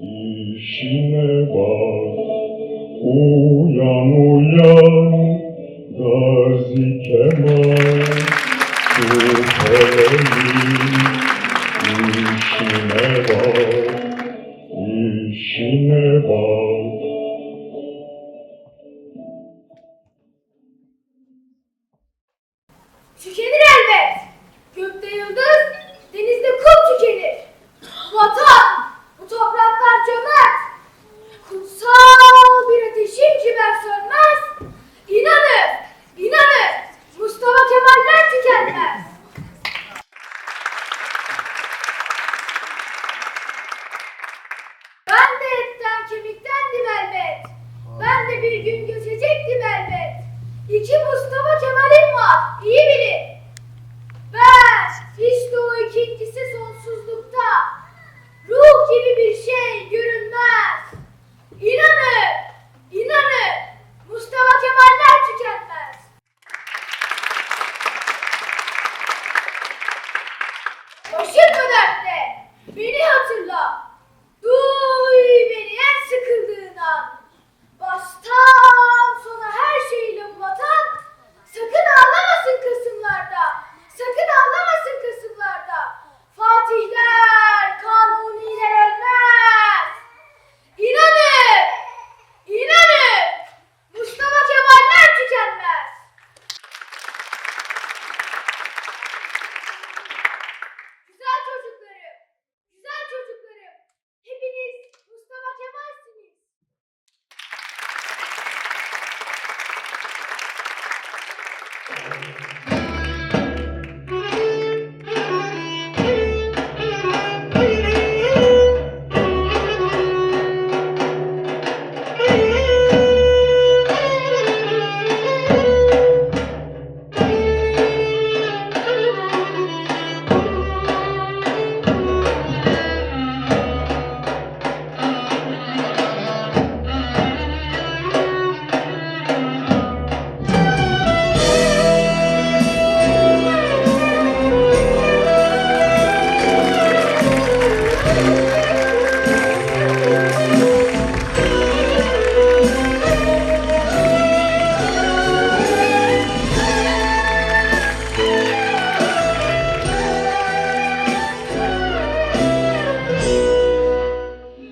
İşine bak, uyan uyan, Gazi Kemal, Süperelin. İşine bak, işine bak. Tükenin. kemiktendim elbet. Ben de bir gün göçecektim elbet. İki Mustafa Kemal'im var, iyi bilin. Ben, işte o ikincisi sonsuzlukta. Ruh gibi bir şey görünmez. İnanın, inanın. Mustafa Kemal'ler tükenmez. Başın mı dertte? Beni hatırla. Duy